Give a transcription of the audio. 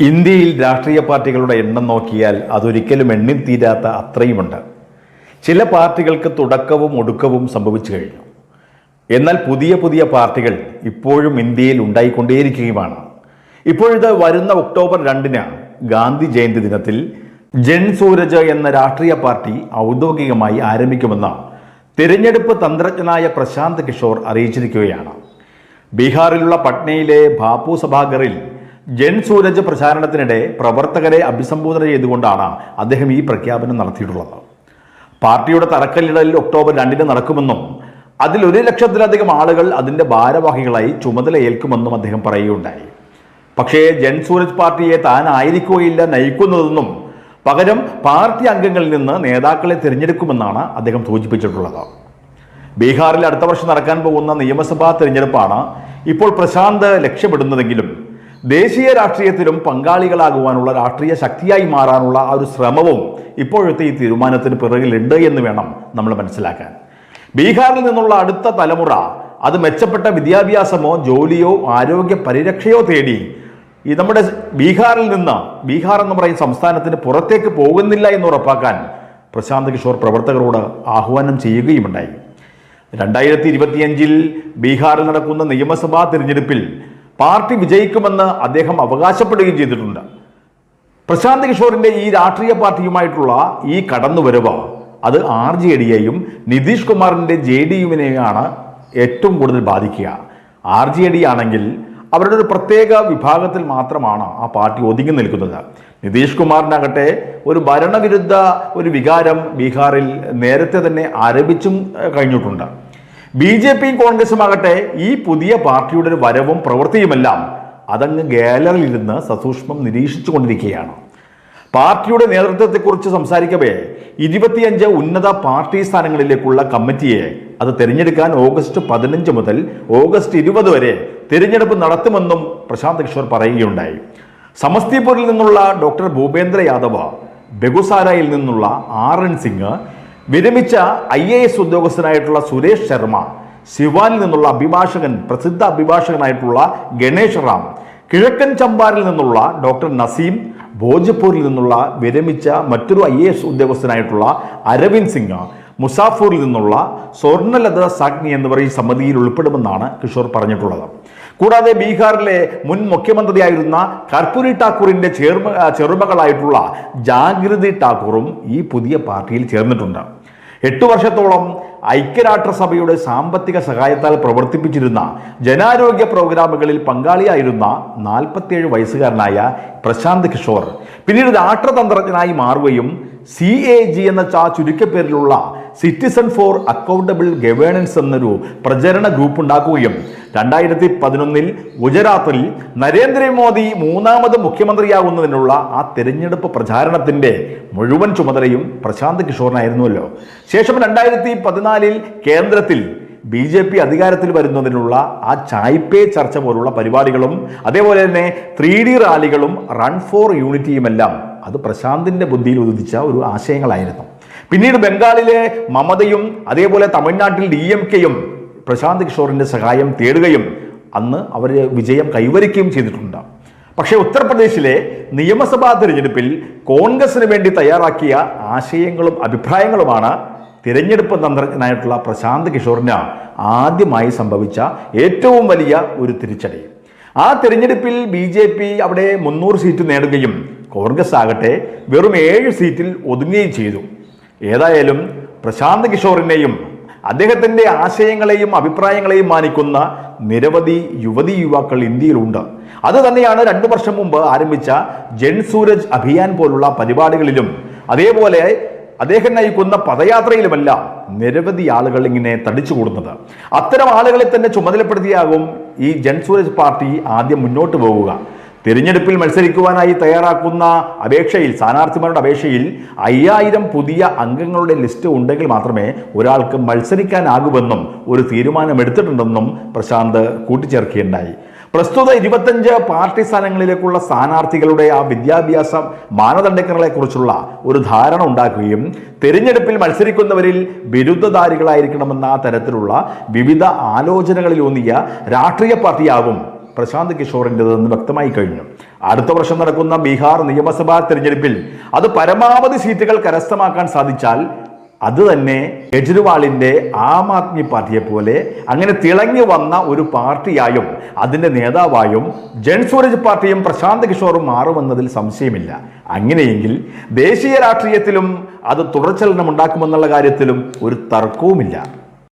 ഇന്ത്യയിൽ രാഷ്ട്രീയ പാർട്ടികളുടെ എണ്ണം നോക്കിയാൽ അതൊരിക്കലും എണ്ണിത്തീരാത്ത അത്രയുമുണ്ട്. ചില പാർട്ടികൾക്ക് തുടക്കവും ഒടുക്കവും സംഭവിച്ചു കഴിഞ്ഞു. എന്നാൽ പുതിയ പുതിയ പാർട്ടികൾ ഇപ്പോഴും ഇന്ത്യയിൽ ഉണ്ടായിക്കൊണ്ടേയിരിക്കുകയുമാണ്. ഇപ്പോഴത് വരുന്ന ഒക്ടോബർ രണ്ടിന് ഗാന്ധി ജയന്തി ദിനത്തിൽ ജൻ സൂരജ് എന്ന രാഷ്ട്രീയ പാർട്ടി ഔദ്യോഗികമായി ആരംഭിക്കുമെന്ന് തിരഞ്ഞെടുപ്പ് തന്ത്രജ്ഞനായ പ്രശാന്ത് കിഷോർ അറിയിച്ചിരിക്കുകയാണ്. ബീഹാറിലുള്ള പട്നയിലെ ബാപ്പു സഭാഗറിൽ ജൻ സൂരജ് പ്രചാരണത്തിനിടെ പ്രവർത്തകരെ അഭിസംബോധന ചെയ്തുകൊണ്ടാണ് അദ്ദേഹം ഈ പ്രഖ്യാപനം നടത്തിയിട്ടുള്ളത്. പാർട്ടിയുടെ തറക്കല്ലിടലിൽ ഒക്ടോബർ രണ്ടിന് നടക്കുമെന്നും അതിൽ ഒരു ലക്ഷത്തിലധികം ആളുകൾ അതിന്റെ ഭാരവാഹികളായി ചുമതല ഏൽക്കുമെന്നും അദ്ദേഹം പറയുകയുണ്ടായി. പക്ഷേ ജൻ സൂരജ് പാർട്ടിയെ താൻ ആയിരിക്കുകയില്ല നയിക്കുന്നതെന്നും പകരം പാർട്ടി അംഗങ്ങളിൽ നിന്ന് നേതാക്കളെ തിരഞ്ഞെടുക്കുമെന്നാണ് അദ്ദേഹം സൂചിപ്പിച്ചിട്ടുള്ളത്. ബീഹാറിൽ അടുത്ത വർഷം നടക്കാൻ പോകുന്ന നിയമസഭാ തിരഞ്ഞെടുപ്പാണ് ഇപ്പോൾ പ്രശാന്ത് ലക്ഷ്യമിടുന്നതെങ്കിലും ദേശീയ രാഷ്ട്രീയത്തിലും പങ്കാളികളാകുവാനുള്ള രാഷ്ട്രീയ ശക്തിയായി മാറാനുള്ള ആ ഒരു ശ്രമവും ഇപ്പോഴത്തെ ഈ തീരുമാനത്തിന് പിറകിലുണ്ട് എന്ന് വേണം നമ്മൾ മനസ്സിലാക്കാൻ. ബീഹാറിൽ നിന്നുള്ള അടുത്ത തലമുറ അത് മെച്ചപ്പെട്ട വിദ്യാഭ്യാസമോ ജോലിയോ ആരോഗ്യ പരിരക്ഷയോ തേടി ഈ നമ്മുടെ ബീഹാറിൽ നിന്ന് ബീഹാർ എന്ന് പറയുന്ന സംസ്ഥാനത്തിന് പുറത്തേക്ക് പോകുന്നില്ല എന്ന് ഉറപ്പാക്കാൻ പ്രശാന്ത് കിഷോർ പ്രവർത്തകരോട് ആഹ്വാനം ചെയ്യുകയുമുണ്ടായി. രണ്ടായിരത്തി ഇരുപത്തിയഞ്ചിൽ ബീഹാറിൽ നടക്കുന്ന നിയമസഭാ തിരഞ്ഞെടുപ്പിൽ പാർട്ടി വിജയിക്കുമെന്ന് അദ്ദേഹം അവകാശപ്പെടുകയും ചെയ്തിട്ടുണ്ട്. പ്രശാന്ത് കിഷോറിന്റെ ഈ രാഷ്ട്രീയ പാർട്ടിയുമായിട്ടുള്ള ഈ കടന്നുവരവ് അത് ആർ ജെ ഡിയെയും നിതീഷ് കുമാറിന്റെ ജെ ഡി യുവിനെയാണ് ഏറ്റവും കൂടുതൽ ബാധിക്കുക. ആർ ജെ ഡി ആണെങ്കിൽ അവരുടെ ഒരു പ്രത്യേക വിഭാഗത്തിൽ മാത്രമാണ് ആ പാർട്ടി ഒതുങ്ങി നിൽക്കുന്നത്. നിതീഷ് കുമാറിനാകട്ടെ ഒരു ഭരണവിരുദ്ധ ഒരു വികാരം ബീഹാറിൽ നേരത്തെ തന്നെ ആരംഭിച്ചും കഴിഞ്ഞിട്ടുണ്ട്. ബി ജെ പിയും കോൺഗ്രസും ആകട്ടെ ഈ പുതിയ പാർട്ടിയുടെ ഒരു വരവും പ്രവൃത്തിയുമെല്ലാം അതങ്ങ് ഗാലറിയിലിരുന്ന് സസൂക്ഷ്മം നിരീക്ഷിച്ചു കൊണ്ടിരിക്കുകയാണ് പാർട്ടിയുടെ നേതൃത്വത്തെക്കുറിച്ച് സംസാരിക്കവേ ഇരുപത്തിയഞ്ച് ഉന്നത പാർട്ടി സ്ഥാനങ്ങളിലേക്കുള്ള കമ്മിറ്റിയെ അത് തിരഞ്ഞെടുക്കാൻ ഓഗസ്റ്റ് പതിനഞ്ച് മുതൽ ഓഗസ്റ്റ് ഇരുപത് വരെ തിരഞ്ഞെടുപ്പ് നടത്തുമെന്നും പ്രശാന്ത് കിഷോർ പറയുകയുണ്ടായി. സമസ്തിപൂരിൽ നിന്നുള്ള ഡോക്ടർ ഭൂപേന്ദ്ര യാദവ് ബെഗുസാരയിൽ നിന്നുള്ള ആർ എൻ സിംഗ് വിരമിച്ച ഐ എ എസ് ഉദ്യോഗസ്ഥനായിട്ടുള്ള സുരേഷ് ശർമ്മ ശിവാനിൽ നിന്നുള്ള അഭിഭാഷകൻ പ്രസിദ്ധ അഭിഭാഷകനായിട്ടുള്ള ഗണേഷ് റാം കിഴക്കൻ ചമ്പാരിൽ നിന്നുള്ള ഡോക്ടർ നസീം ഭോജ്പൂരിൽ നിന്നുള്ള വിരമിച്ച മറ്റൊരു ഐ എ എസ് ഉദ്യോഗസ്ഥനായിട്ടുള്ള അരവിന്ദ് സിംഗ് മുസാഫൂറിൽ നിന്നുള്ള സ്വർണലത സാഗ്നി എന്ന് ഈ സമിതിയിൽ ഉൾപ്പെടുമെന്നാണ് കിഷോർ പറഞ്ഞിട്ടുള്ളത്. കൂടാതെ ബീഹാറിലെ മുൻ മുഖ്യമന്ത്രിയായിരുന്ന കർപ്പൂരി ഠാക്കൂറിന്റെ ചേർമ ചെറുമകളായിട്ടുള്ള ജാഗ്രതി ഠാക്കൂറും ഈ പുതിയ പാർട്ടിയിൽ ചേർന്നിട്ടുണ്ട്. എട്ട് വർഷത്തോളം ഐക്യരാഷ്ട്രസഭയുടെ സാമ്പത്തിക സഹായത്താൽ പ്രവർത്തിപ്പിച്ചിരുന്ന ജനാരോഗ്യ പ്രോഗ്രാമുകളിൽ പങ്കാളിയായിരുന്ന നാൽപ്പത്തിയേഴ് വയസ്സുകാരനായ പ്രശാന്ത് കിഷോർ പിന്നീട് രാഷ്ട്രതന്ത്രജ്ഞനായി മാറുകയും സി എ ജി എന്ന ചാ ചുരുക്കപ്പേരിലുള്ള സിറ്റിസൺ ഫോർ അക്കൗണ്ടബിൾ ഗവേണൻസ് എന്നൊരു പ്രചരണ ഗ്രൂപ്പ് ഉണ്ടാക്കുകയും രണ്ടായിരത്തി പതിനൊന്നിൽ ഗുജറാത്തിൽ നരേന്ദ്രമോദി മൂന്നാമത് മുഖ്യമന്ത്രിയാകുന്നതിനുള്ള ആ തെരഞ്ഞെടുപ്പ് പ്രചാരണത്തിന്റെ മുഴുവൻ ചുമതലയും പ്രശാന്ത് കിഷോറിനായിരുന്നുവല്ലോ. ശേഷം രണ്ടായിരത്തി പതിനാലിൽ കേന്ദ്രത്തിൽ ബി ജെ പി അധികാരത്തിൽ വരുന്നതിനുള്ള ആ ചായ്പേ ചർച്ച പോലുള്ള പരിപാടികളും അതേപോലെ തന്നെ ത്രീ ഡി റാലികളും റൺ ഫോർ യൂണിറ്റിയുമെല്ലാം അത് പ്രശാന്തിന്റെ ബുദ്ധിയിൽ ഉദിച്ച ഒരു ആശയങ്ങളായിരുന്നു. പിന്നീട് ബംഗാളിലെ മമതയും അതേപോലെ തമിഴ്നാട്ടിൽ ഡി എം കെയും പ്രശാന്ത് കിഷോറിന്റെ സഹായം തേടുകയും അന്ന് അവർ വിജയം കൈവരിക്കുകയും ചെയ്തിട്ടുണ്ട്. പക്ഷേ ഉത്തർപ്രദേശിലെ നിയമസഭാ തിരഞ്ഞെടുപ്പിൽ കോൺഗ്രസിന് വേണ്ടി തയ്യാറാക്കിയ ആശയങ്ങളും അഭിപ്രായങ്ങളുമാണ് തിരഞ്ഞെടുപ്പ് തന്ത്രജ്ഞനായിട്ടുള്ള പ്രശാന്ത് കിഷോറിന് ആദ്യമായി സംഭവിച്ച ഏറ്റവും വലിയ ഒരു തിരിച്ചടി. ആ തിരഞ്ഞെടുപ്പിൽ ബി ജെ പി അവിടെ മുന്നൂറ് സീറ്റ് നേടുകയും കോൺഗ്രസ് ആകട്ടെ വെറും ഏഴ് സീറ്റിൽ ഒതുങ്ങുകയും ചെയ്തു. ഏതായാലും പ്രശാന്ത് കിഷോറിനെയും അദ്ദേഹത്തിന്റെ ആശയങ്ങളെയും അഭിപ്രായങ്ങളെയും മാനിക്കുന്ന നിരവധി യുവതി യുവാക്കൾ ഇന്ത്യയിലുണ്ട്. അത് തന്നെയാണ് രണ്ടു വർഷം മുമ്പ് ആരംഭിച്ച ജൻ സൂരജ് അഭിയാൻ പോലുള്ള പരിപാടികളിലും. അതേപോലെ അദ്ദേഹം നയിക്കുന്ന പദയാത്രയിലുമല്ല നിരവധി ആളുകൾ ഇങ്ങനെ തടിച്ചു കൂടുന്നത്. അത്തരം ആളുകളെ തന്നെ ചുമതലപ്പെടുത്തിയാകും ഈ ജൻ സൂരജ് പാർട്ടി ആദ്യം മുന്നോട്ട് പോകുക തിരഞ്ഞെടുപ്പിൽ മത്സരിക്കുവാനായി തയ്യാറാക്കുന്ന അപേക്ഷയിൽ സ്ഥാനാർത്ഥിമാരുടെ അപേക്ഷയിൽ അയ്യായിരം പുതിയ അംഗങ്ങളുടെ ലിസ്റ്റ് ഉണ്ടെങ്കിൽ മാത്രമേ ഒരാൾക്ക് മത്സരിക്കാനാകുമെന്നും ഒരു തീരുമാനമെടുത്തിട്ടുണ്ടെന്നും പ്രശാന്ത് കൂട്ടിച്ചേർക്കുകയുണ്ടായി. പ്രസ്തുത ഇരുപത്തഞ്ച് പാർട്ടി സ്ഥാനങ്ങളിലേക്കുള്ള സ്ഥാനാർത്ഥികളുടെ ആ വിദ്യാഭ്യാസ മാനദണ്ഡങ്ങളെക്കുറിച്ചുള്ള ഒരു ധാരണ ഉണ്ടാക്കുകയും തിരഞ്ഞെടുപ്പിൽ മത്സരിക്കുന്നവരിൽ ബിരുദധാരികളായിരിക്കണമെന്ന തരത്തിലുള്ള വിവിധ ആലോചനകളിലൂന്നിയ രാഷ്ട്രീയ പാർട്ടിയാകും പ്രശാന്ത് കിഷോറിന്റെതെന്ന് വ്യക്തമായി കഴിഞ്ഞു. അടുത്ത വർഷം നടക്കുന്ന ബീഹാർ നിയമസഭാ തിരഞ്ഞെടുപ്പിൽ അത് പരമാവധി സീറ്റുകൾ കരസ്ഥമാക്കാൻ സാധിച്ചാൽ അത് തന്നെ കെജ്രിവാളിന്റെ ആം ആദ്മി പാർട്ടിയെ പോലെ അങ്ങനെ തിളങ്ങി വന്ന ഒരു പാർട്ടിയായും അതിന്റെ നേതാവായും ജൻസൂരജ് പാർട്ടിയും പ്രശാന്ത് കിഷോറും മാറുമെന്നതിൽ സംശയമില്ല. അങ്ങനെയെങ്കിൽ ദേശീയ രാഷ്ട്രീയത്തിലും അത് തുടർച്ചലനം ഉണ്ടാക്കുമെന്നുള്ള കാര്യത്തിലും ഒരു തർക്കവുമില്ല.